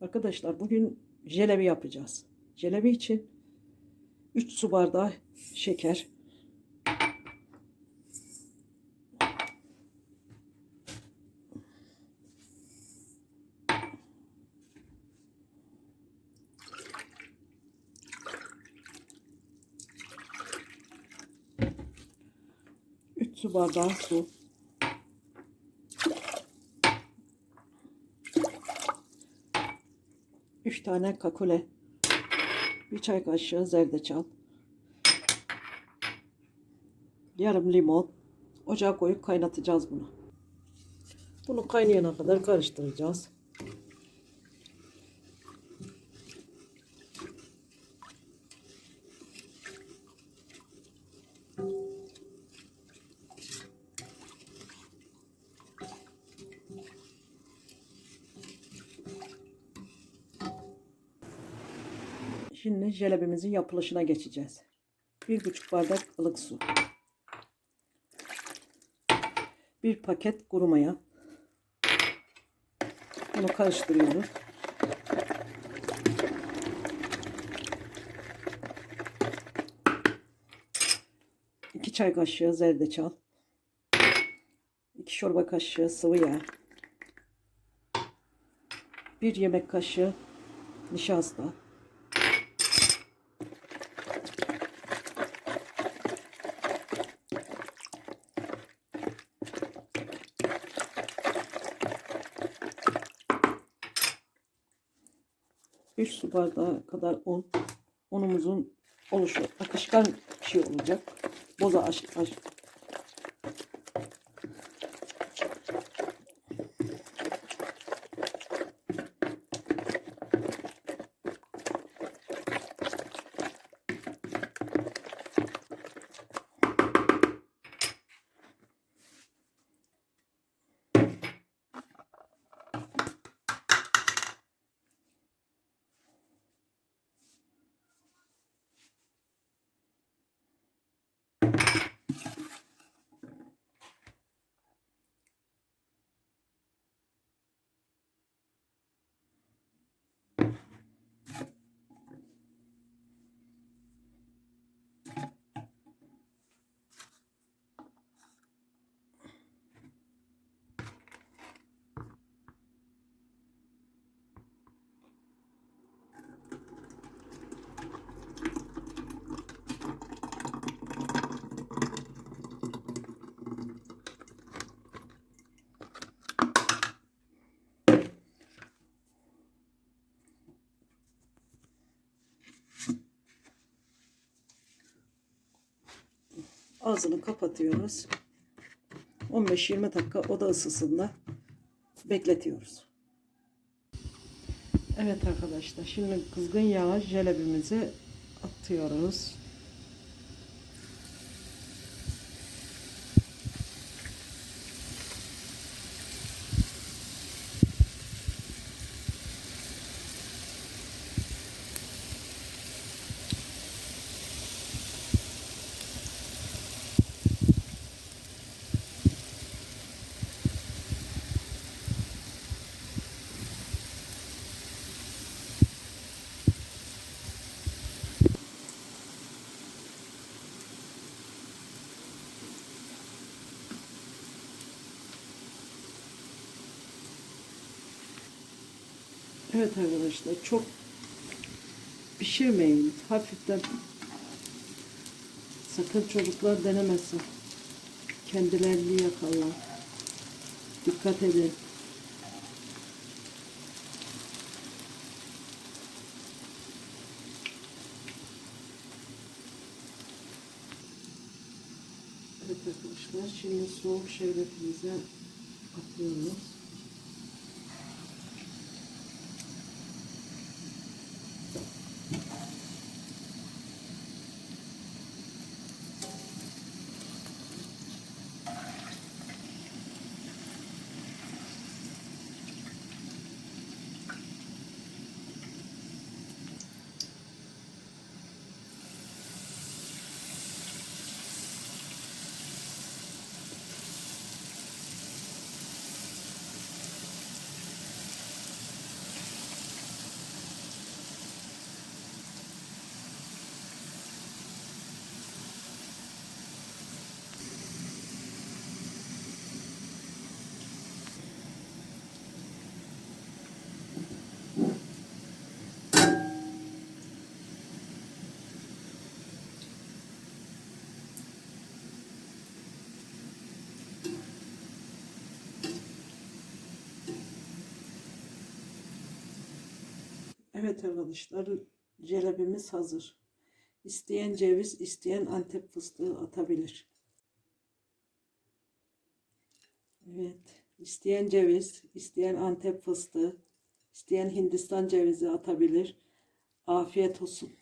Arkadaşlar bugün jelebi yapacağız. Jelebi için 3 su bardağı şeker. Üç su bardağı su. Üç tane kakule. Bir çay kaşığı zerdeçal. Yarım limon. Ocağa koyup kaynatacağız bunu. Bunu kaynayana kadar karıştıracağız. Şimdi jelebimizin yapılışına geçeceğiz. Bir buçuk bardak ılık su. Bir paket kuru maya. Bunu karıştırıyoruz. İki çay kaşığı zerdeçal. iki çorba kaşığı sıvı yağ. Bir yemek kaşığı nişasta. Üç su bardağı kadar un. Unumuzun oluşu akışkan bir şey olacak. Boza aş, aş. Ağzını kapatıyoruz. 15-20 dakika oda ısısında bekletiyoruz. Evet arkadaşlar şimdi kızgın yağa jelebimizi atıyoruz. Evet arkadaşlar çok pişirmeyin. Hafiften sakın çocuklar denemesin. Kendilerini yakarlar. Dikkat edin. Evet arkadaşlar şimdi soğuk şerbetimize atıyoruz. Evet arkadaşlar jelebimiz hazır. İsteyen ceviz, isteyen antep fıstığı atabilir. Evet. isteyen ceviz, isteyen antep fıstığı, isteyen hindistan cevizi atabilir. Afiyet olsun.